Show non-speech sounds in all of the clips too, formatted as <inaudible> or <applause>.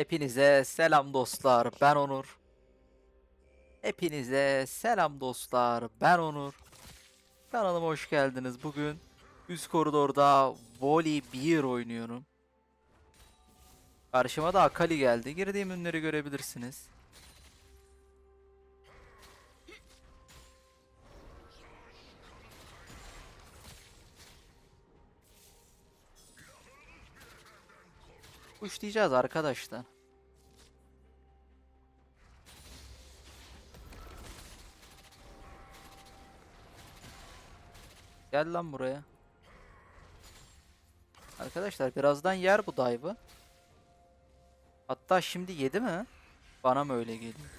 Hepinize selam dostlar. Ben Onur. Hepinize selam dostlar. Ben Onur. Kanalıma hoş geldiniz. Bugün üst koridorda Volley 1 oynuyorum. Karşıma da Akali geldi. Girdiğim ünleri görebilirsiniz. Uçlayacağız arkadaşlar. Gel lan buraya. Arkadaşlar birazdan yer bu dive'ı. Hatta şimdi yedi mi? Bana mı öyle geliyor?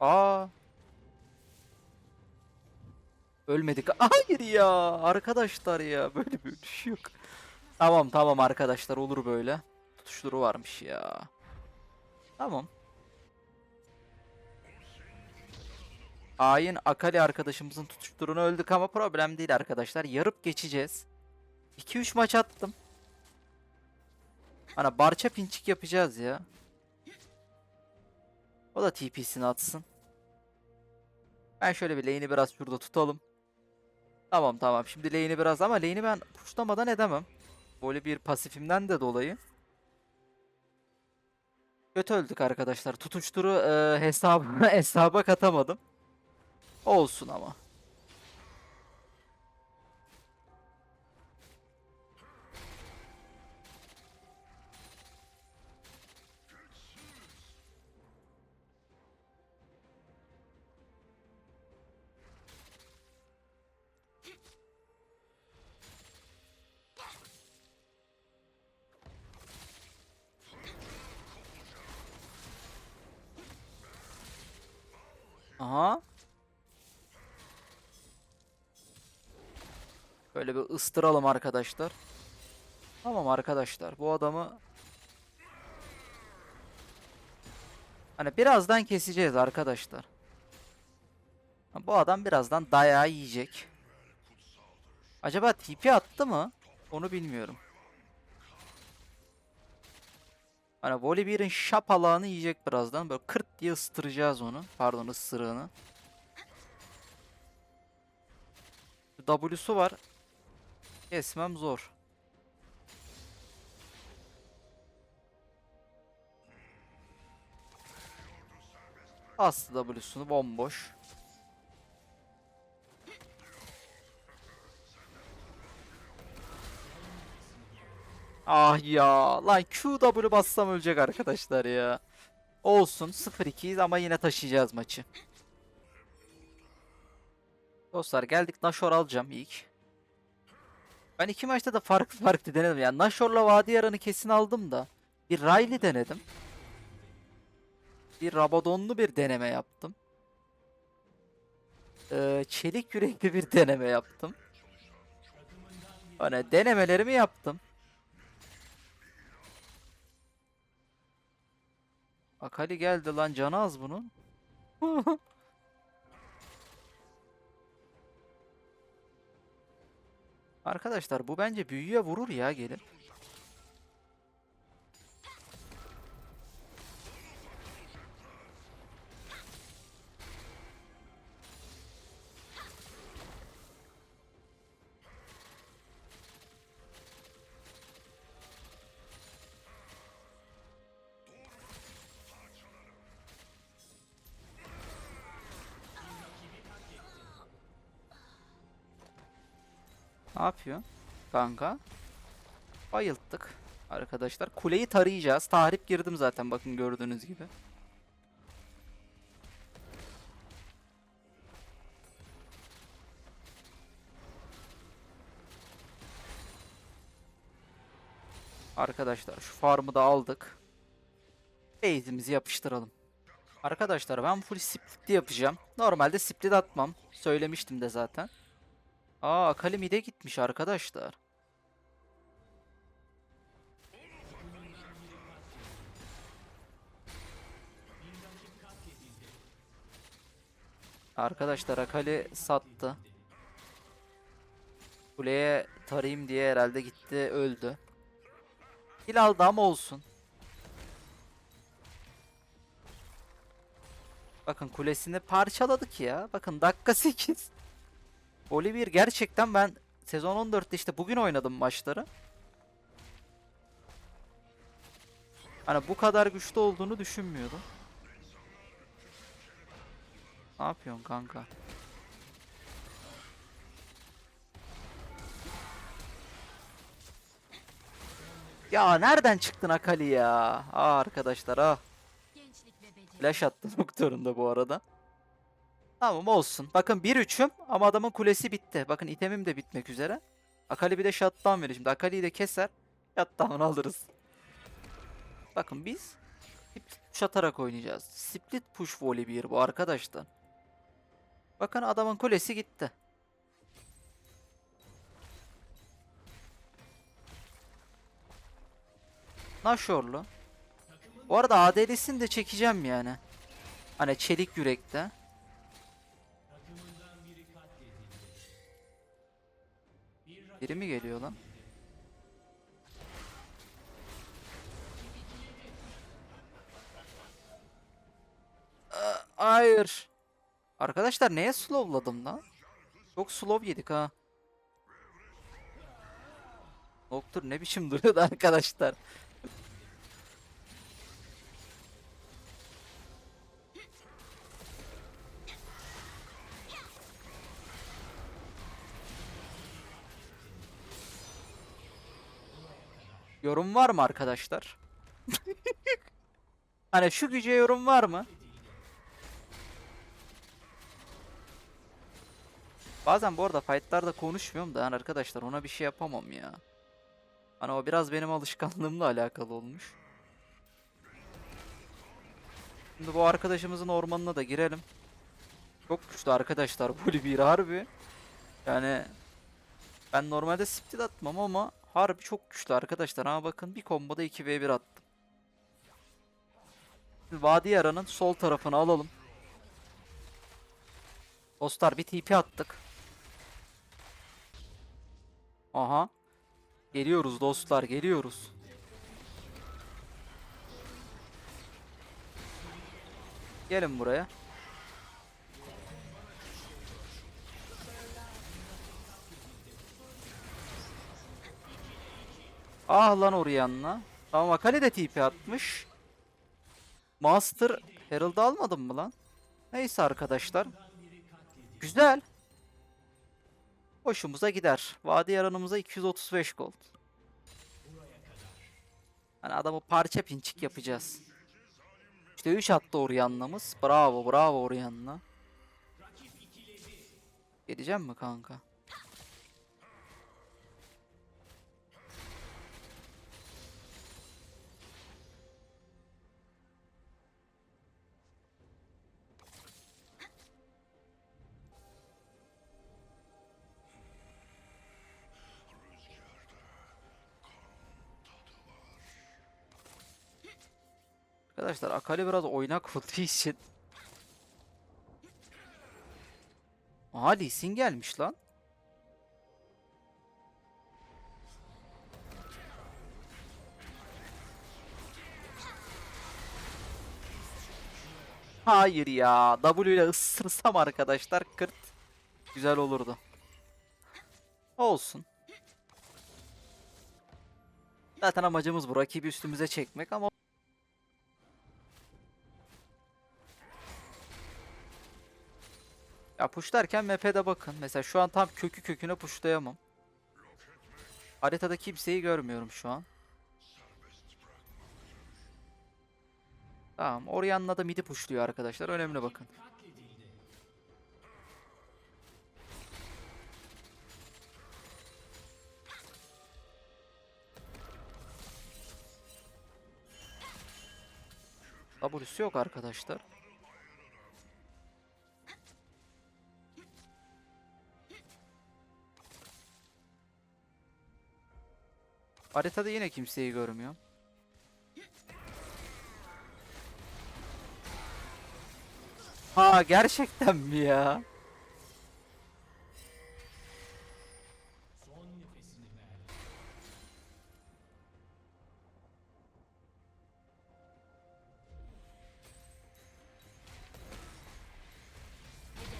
Aa. Ölmedik. <laughs> Hayır ya. Arkadaşlar ya. Böyle bir şey yok. Tamam tamam arkadaşlar olur böyle. Tutuşturu varmış ya. Tamam. Hain Akali arkadaşımızın tutuşturunu öldük ama problem değil arkadaşlar. Yarıp geçeceğiz. 2-3 maç attım. Ana barça pinçik yapacağız ya. O da TP'sini atsın. Ben şöyle bir lane'i biraz şurada tutalım. Tamam tamam. Şimdi lane'i biraz ama lane'i ben puşlamadan edemem. Böyle bir pasifimden de dolayı. Kötü öldük arkadaşlar. Tutuşturu e, hesabı, <laughs> hesaba katamadım. Olsun ama. Aha. Böyle bir ıstıralım arkadaşlar. Tamam arkadaşlar bu adamı Hani birazdan keseceğiz arkadaşlar. Bu adam birazdan dayağı yiyecek. Acaba TP attı mı? Onu bilmiyorum. Hani Voli 1'in şapalağını yiyecek birazdan. Böyle kırt diye ıstıracağız onu. Pardon ısırığını. W'su var. Kesmem zor. Astı W'sunu bomboş. Ah ya. Lan QW bassam ölecek arkadaşlar ya. Olsun 0-2'yiz ama yine taşıyacağız maçı. Dostlar geldik Nashor alacağım ilk. Ben iki maçta da farklı farklı denedim. Yani Nashor'la Vadi Yaran'ı kesin aldım da. Bir Riley denedim. Bir Rabadonlu bir deneme yaptım. Ee, çelik yürekli bir deneme yaptım. Hani denemelerimi yaptım. Akali geldi lan canı az bunun. <laughs> Arkadaşlar bu bence büyüye vurur ya gelin. Yapıyor? Kanka. Bayılttık. Arkadaşlar kuleyi tarayacağız. Tahrip girdim zaten bakın gördüğünüz gibi. Arkadaşlar şu farmı da aldık. Base'imizi yapıştıralım. Arkadaşlar ben full split yapacağım. Normalde split atmam. Söylemiştim de zaten. Aa Akali mid'e gitmiş arkadaşlar. Arkadaşlar Akali sattı. Kuleye tarayayım diye herhalde gitti öldü. Kill aldı ama olsun. Bakın kulesini parçaladık ya. Bakın dakika 8. Olivier gerçekten ben sezon 14'te işte bugün oynadım maçları. Hani bu kadar güçlü olduğunu düşünmüyordum. Ne yapıyorsun kanka? Ya nereden çıktın Akali ya? Aa arkadaşlar ah. Flash attı <laughs> noktalarında bu arada. Tamam olsun. Bakın 1-3'üm ama adamın kulesi bitti. Bakın itemim de bitmek üzere. Akali bir de shutdown verir. Şimdi Akali'yi de keser. Shutdown alırız. Bakın biz split push atarak oynayacağız. Split push volley bir bu arkadaşlar. Bakın adamın kulesi gitti. Nashorlu. Bu arada AD'lisini de çekeceğim yani. Hani çelik yürekte. Biri mi geliyor lan? Aa, Hayır. Arkadaşlar neye slowladım lan? Çok slow yedik ha. Doktor ne biçim <laughs> duruyordu arkadaşlar. Yorum var mı arkadaşlar? <laughs> hani şu güce yorum var mı? Bazen bu arada fightlarda konuşmuyorum da yani arkadaşlar ona bir şey yapamam ya. Hani o biraz benim alışkanlığımla alakalı olmuş. Şimdi bu arkadaşımızın ormanına da girelim. Çok güçlü arkadaşlar bu bir harbi. Yani ben normalde split atmam ama harbi çok güçlü arkadaşlar. Ha bakın bir komboda 2v1 attım. Şimdi Vadi Yara'nın sol tarafını alalım. Dostlar bir TP attık. Aha. Geliyoruz dostlar geliyoruz. Gelin buraya. Ah lan Orianna. Tamam Akali de TP atmış. Master Herald'ı almadım mı lan? Neyse arkadaşlar. Güzel. Hoşumuza gider. Vadi yaranımıza 235 gold. Hani adamı parça pinçik yapacağız. İşte 3 attı Orianna'mız. Bravo bravo Orianna. Geleceğim mi kanka? Arkadaşlar Akali biraz oynak <laughs> olduğu için. Aha Lee Sin gelmiş lan. Hayır ya. W ile ısırsam arkadaşlar kırt. Güzel olurdu. Olsun. Zaten amacımız bu. Rakibi üstümüze çekmek ama Ya pushlarken map'e bakın. Mesela şu an tam kökü köküne pushlayamam. Haritada kimseyi görmüyorum şu an. Tamam. Orianna da midi pushluyor arkadaşlar. Önemli bakın. W'su yok arkadaşlar. Haritada yine kimseyi görmüyorum. Ha gerçekten mi ya?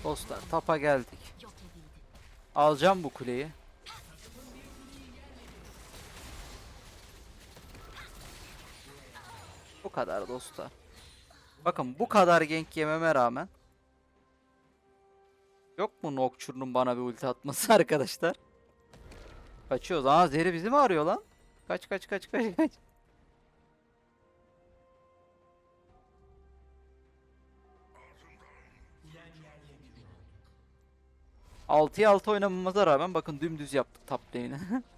Dostlar tapa geldik. Alacağım bu kuleyi. Kadar dostlar. Bakın bu kadar gank yememe rağmen Yok mu Nocturne'un bana bir ulti atması <laughs> arkadaşlar? Kaçıyoruz. Aa Zeri bizi mi arıyor lan? Kaç kaç kaç kaç kaç. Altıya altı oynamamıza rağmen bakın dümdüz yaptık top lane'i. <laughs>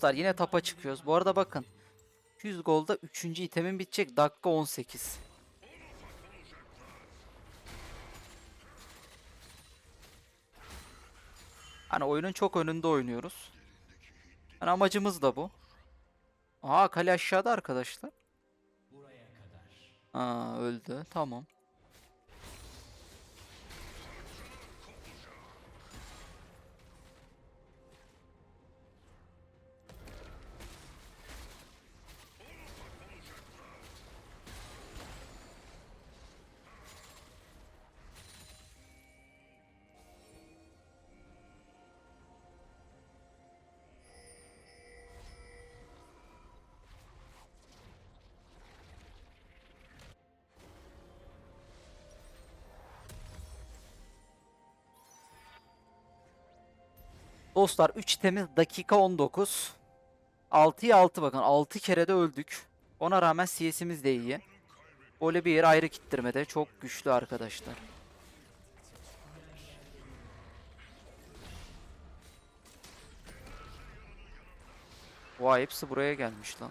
Dostlar yine tapa çıkıyoruz. Bu arada bakın. 100 golda 3. itemin bitecek. Dakika 18. Hani oyunun çok önünde oynuyoruz. Yani amacımız da bu. Aa kale aşağıda arkadaşlar. Aa öldü. Tamam. Dostlar 3 temiz dakika 19. 6'ya 6 bakın 6 kere de öldük. Ona rağmen CS'imiz de iyi. Böyle bir yere ayrı kittirmede çok güçlü arkadaşlar. Vay hepsi buraya gelmiş lan.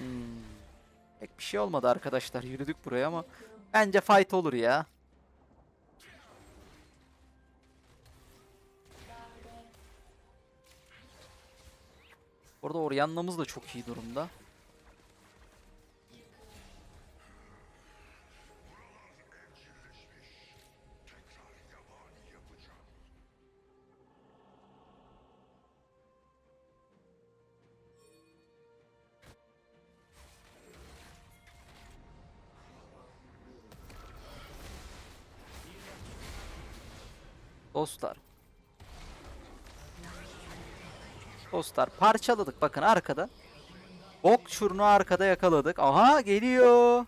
Hmm. Pek bir şey olmadı arkadaşlar. Yürüdük buraya ama bence fight olur ya. Orada Orianna'mız da çok iyi durumda. Dostlar. Dostlar parçaladık bakın arkada. Bok çurnu arkada yakaladık. Aha geliyor.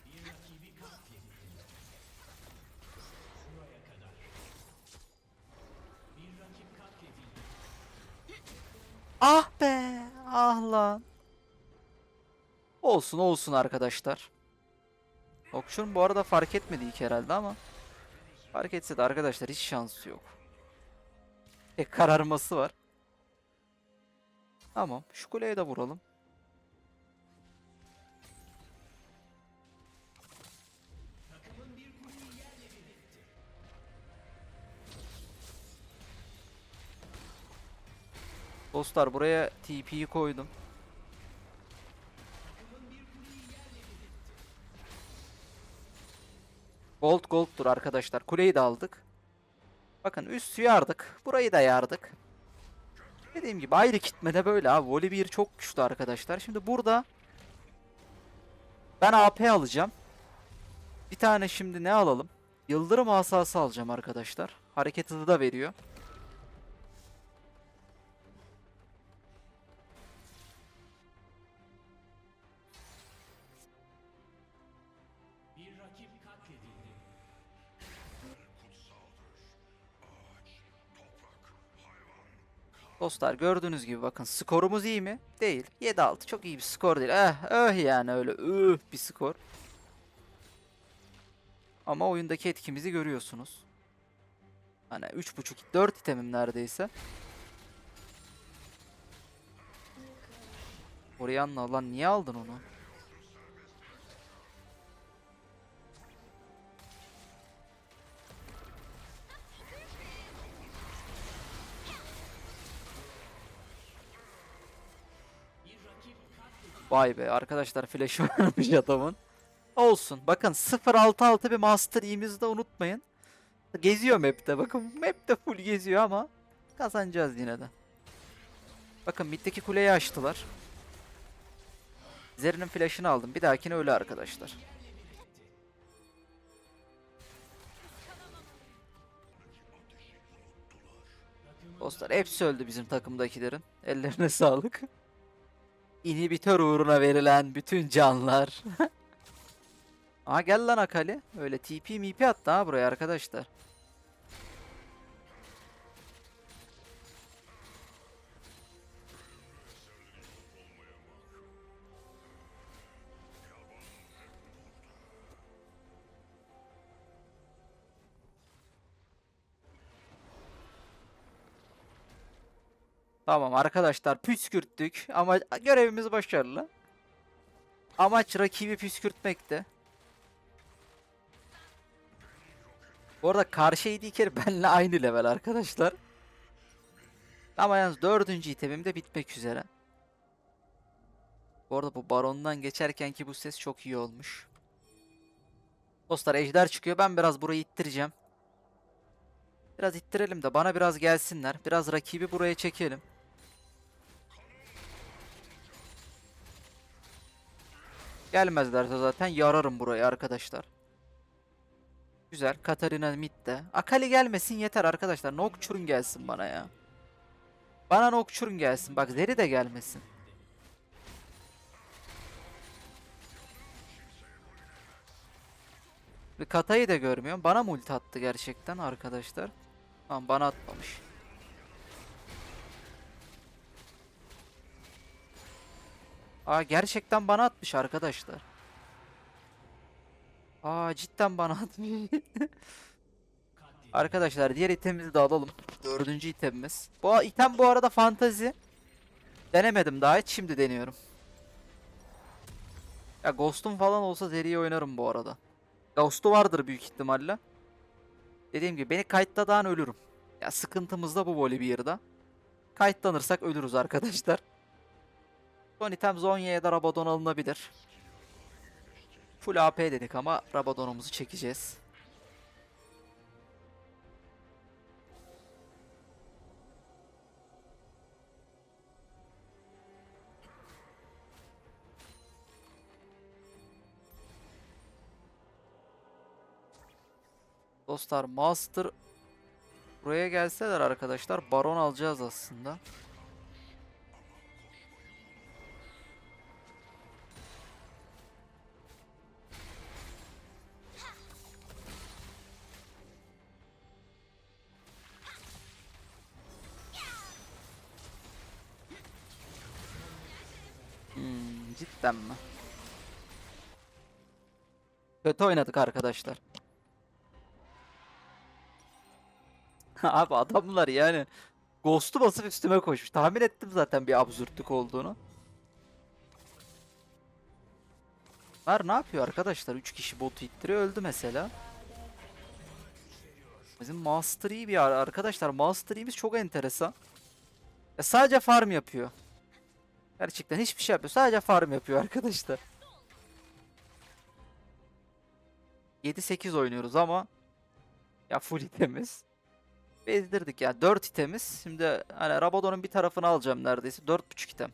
Ah be. Ah lan. Olsun olsun arkadaşlar. Okşun bu arada fark etmedi ilk herhalde ama. Fark etse de arkadaşlar hiç şansı yok. E kararması var. Tamam. Şu kuleye de vuralım. Dostlar buraya TP'yi koydum. Gold gold'dur arkadaşlar. Kuleyi de aldık. Bakın üstü yardık. Burayı da yardık. Dediğim gibi ayrı kitmede böyle abi. Volibear çok güçlü arkadaşlar. Şimdi burada ben AP alacağım. Bir tane şimdi ne alalım? Yıldırım asası alacağım arkadaşlar. Hareket hızı da veriyor. Dostlar gördüğünüz gibi bakın skorumuz iyi mi? Değil. 7-6 çok iyi bir skor değil. Eh öh yani öyle öh bir skor. Ama oyundaki etkimizi görüyorsunuz. Hani 3.5 4 itemim neredeyse. Orianna lan niye aldın onu? Vay be arkadaşlar flash <laughs> varmış adamın. Olsun. Bakın 0-6-6 bir Master Yi'mizi de unutmayın. Geziyor map'te. Bakın map'te full geziyor ama kazanacağız yine de. Bakın middeki kuleyi açtılar. Zeri'nin flash'ını aldım. Bir dahakine öyle arkadaşlar. Dostlar hepsi öldü bizim takımdakilerin. Ellerine <laughs> sağlık. İnhibitör uğruna verilen bütün canlar. <laughs> Aa gel lan Akali. Öyle TP MP attı ha buraya arkadaşlar. Tamam arkadaşlar püskürttük ama görevimiz başarılı. Amaç rakibi püskürtmekti. Bu arada karşı AD benimle aynı level arkadaşlar. Ama yalnız dördüncü itemim de bitmek üzere. Bu arada bu barondan geçerken ki bu ses çok iyi olmuş. Dostlar ejder çıkıyor. Ben biraz burayı ittireceğim. Biraz ittirelim de bana biraz gelsinler. Biraz rakibi buraya çekelim. Gelmezlerse zaten yararım burayı arkadaşlar. Güzel. Katarina midde. Akali gelmesin yeter arkadaşlar. Nocturne gelsin bana ya. Bana Nocturne gelsin. Bak Zeri de gelmesin. Katayı da görmüyorum. Bana multi attı gerçekten arkadaşlar. Tamam bana atmamış. Aa gerçekten bana atmış arkadaşlar. Aa cidden bana atmış. <laughs> Arkadaşlar diğer itemimizi de alalım. Dördüncü itemimiz. Bu item bu arada fantazi. Denemedim daha hiç şimdi deniyorum. Ya Ghost'um falan olsa seriye oynarım bu arada. Ghost'u vardır büyük ihtimalle. Dediğim gibi beni kayıtladan ölürüm. Ya sıkıntımız da bu Volibear'da. Kayıtlanırsak ölürüz arkadaşlar. Son item Zonya'ya da Rabadon alınabilir. Full AP dedik ama Rabadon'umuzu çekeceğiz. Dostlar Master buraya gelseler arkadaşlar Baron alacağız aslında. Cidden mi? Kötü oynadık arkadaşlar. <laughs> Abi adamlar yani Ghost'u basıp üstüme koşmuş. Tahmin ettim zaten bir absürtlük olduğunu. Bunlar ne yapıyor arkadaşlar? 3 kişi botu ittiriyor öldü mesela. Bizim Master iyi bir ar- arkadaşlar. Master çok enteresan. Ya sadece farm yapıyor. Gerçekten hiçbir şey yapıyor. Sadece farm yapıyor arkadaşlar. 7-8 oynuyoruz ama ya full itemiz. Bezdirdik ya. 4 itemiz. Şimdi hani Rabadon'un bir tarafını alacağım neredeyse. 4.5 item.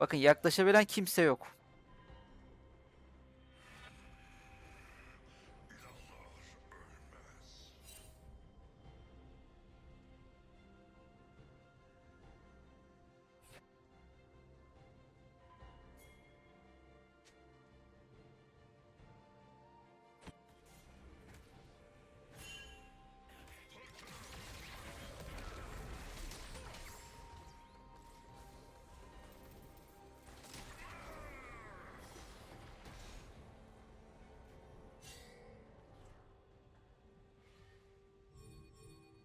Bakın yaklaşabilen kimse yok.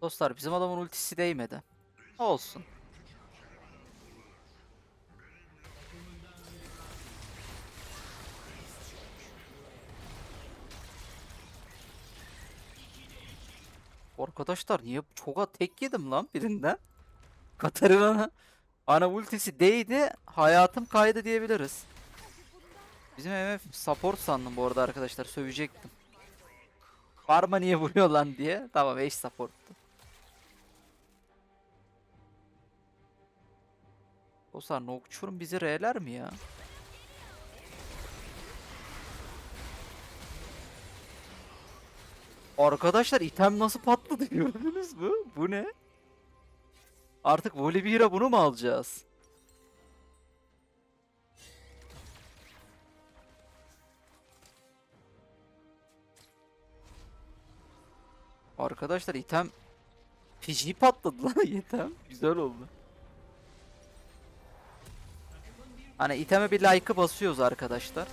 Dostlar bizim adamın ultisi değmedi. Olsun. Arkadaşlar niye çoğa tek yedim lan birinden? Katarina'nın ana ultisi değdi. Hayatım kaydı diyebiliriz. Bizim MF support sandım bu arada arkadaşlar. Sövecektim. Varma niye vuruyor lan diye. Tamam eş supporttu. Dostlar Nocturne bizi R'ler mi ya? Arkadaşlar item nasıl patladı gördünüz mü? Bu ne? Artık Volibear'a bunu mu alacağız? Arkadaşlar item fiji patladı lan item. Güzel oldu. Hani iteme bir like'ı basıyoruz arkadaşlar.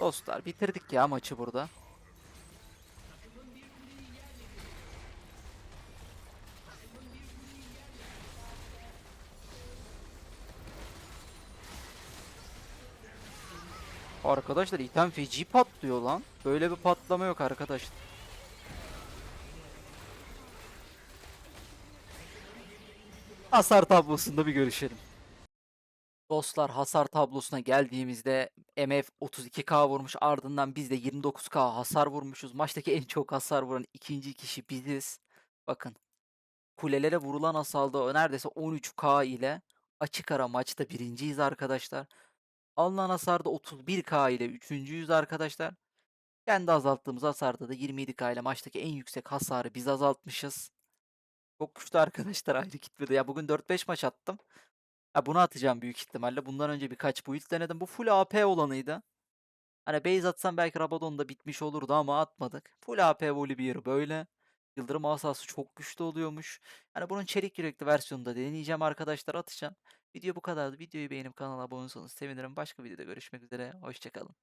Dostlar bitirdik ya maçı burada. Arkadaşlar item feci patlıyor lan. Böyle bir patlama yok arkadaşlar. Hasar tablosunda bir görüşelim. Dostlar hasar tablosuna geldiğimizde MF 32k vurmuş ardından biz de 29k hasar vurmuşuz. Maçtaki en çok hasar vuran ikinci kişi biziz. Bakın kulelere vurulan hasarda neredeyse 13k ile açık ara maçta birinciyiz arkadaşlar. Alınan hasarda 31k ile üçüncüyüz arkadaşlar. Kendi azalttığımız hasarda da 27k ile maçtaki en yüksek hasarı biz azaltmışız. Çok güçlü arkadaşlar ayrı gitmedi. Ya bugün 4-5 maç attım. Ha bunu atacağım büyük ihtimalle. Bundan önce birkaç build denedim. Bu full AP olanıydı. Hani base atsam belki Rabadon da bitmiş olurdu ama atmadık. Full AP Volibear böyle. Yıldırım asası çok güçlü oluyormuş. Hani bunun çelik yürekli versiyonunu da deneyeceğim arkadaşlar atacağım. Video bu kadardı. Videoyu beğenip kanala abone olursanız sevinirim. Başka videoda görüşmek üzere. Hoşçakalın.